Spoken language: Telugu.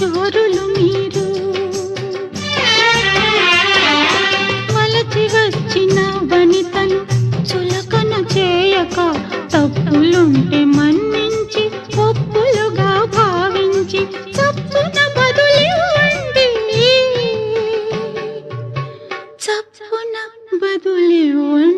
శూరులు మీరు. వలచి వచ్చిన వనితను చులకన చేయక తప్పులుంటే మన్నించి ఒప్పులుగా భావించి చప్పున బదులివ్వండి చప్పున బదులివ్వండి.